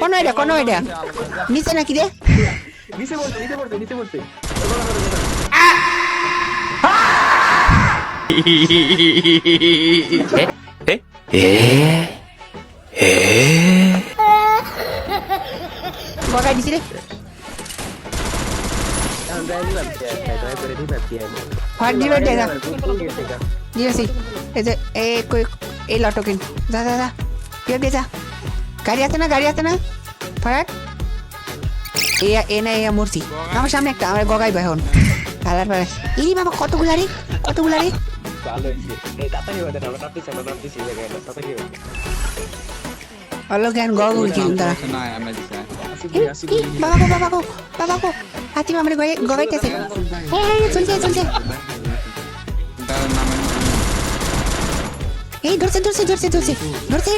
কোন এটা কোন এটা নিচে নাকি রে নিচে বলতে নিচে বলতে নিচে বলতে বকাই দিছি রে এই লটো কিন্তু যা যা যা দিয়ে যা গাড়ি আছে না, গাড়ি আছে না? ফাট এ এ না, এ মূর্তি আমার সামনে একটা, আমার গগাই এখন কালার পারে ইনি বাবা, কতগুলা রে কতগুলা রে অলো জ্ঞান গগুল কিন তারা। বাবা গো, বাবা বাবা গো। হাতি আমার গয়ে গগাইতেছে হ্যাঁ হ্যাঁ চলছে চলছে। এই, ধরছে ধরছে ধরছে ধরছে। ধরছে।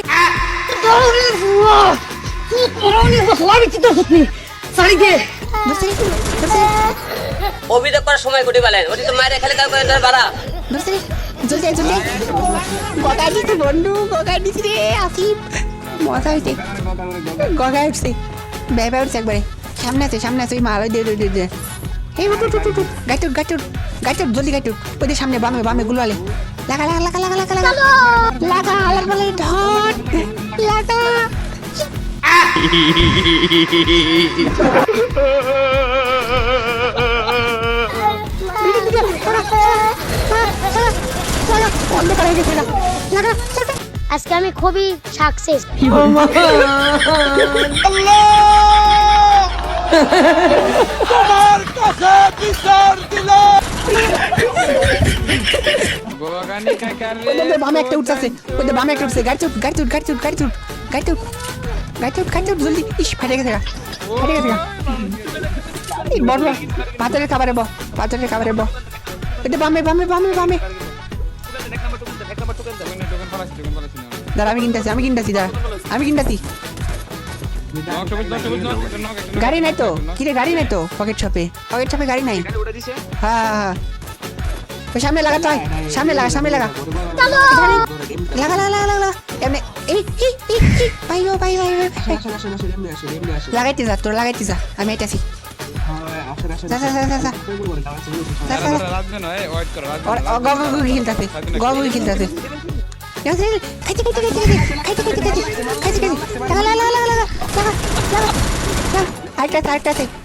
অভিযোগ করার সময় ঘটে পেলেন ওটি তো মায়ের খেলে বন্ধু গগাই দিছে রে আসিফ মজা হয়েছে গগাই উঠছে ব্যয় উঠছে একবারে সামনে আছে সামনে আছে ওই মাল দে দে দে এই উঠ উঠ উঠ গাইটুট ওদের সামনে বামে বামে গুলালে লাগা লাগা লাগা লাগা লাগা লাগা লাগা আজকে আমি খুবই সাকসেস বামে একটা উঠছে গাড়ি চুট গাড়ি চুট গাড়ি চুট গাড়ি চুট গাড়ি চুট গাড়ি চুট জলদি ইস ফাটে গেছে গা ফাটে গেছে গা এই বড় পাথরের খাবারে ব পাথরের খাবারে ব ওদের বামে বামে বামে বামে দাঁড়া আমি কিনতেছি আমি কিনতেছি দাঁড়া আমি কিনতেছি গাড়ি নাই তো কিরে গাড়ি নাই তো পকেট শপে পকেট শপে গাড়ি নাই হ্যাঁ হ্যাঁ, সামনে লাগা তো সামনে লাগা সামনে লাগা লাগা লাগাইতে যা তোর লাগাইতে যা আমি এটা আছি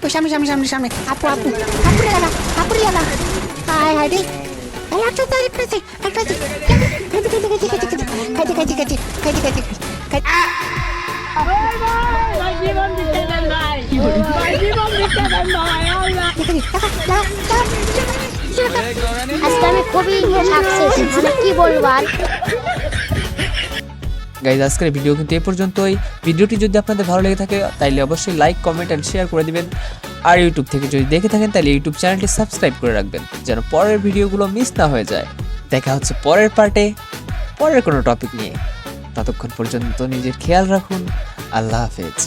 সামনে সামনে সামনে সামনে আপু আপু আপুরে লাগা আপুরে লাগা হায় হায় রে একটা একটা আজকে খুবই কি গাইজ আজকের ভিডিও কিন্তু এ পর্যন্তই। ভিডিওটি যদি আপনাদের ভালো লেগে থাকে, তাইলে অবশ্যই লাইক কমেন্ট অ্যান্ড শেয়ার করে দিবেন। আর ইউটিউব থেকে যদি দেখে থাকেন তাহলে ইউটিউব চ্যানেলটি সাবস্ক্রাইব করে রাখবেন, যেন পরের ভিডিওগুলো মিস না হয়ে যায়। দেখা হচ্ছে পরের পার্টে পরের কোনো টপিক নিয়ে। ততক্ষণ পর্যন্ত নিজের খেয়াল রাখুন। আল্লাহ হাফেজ।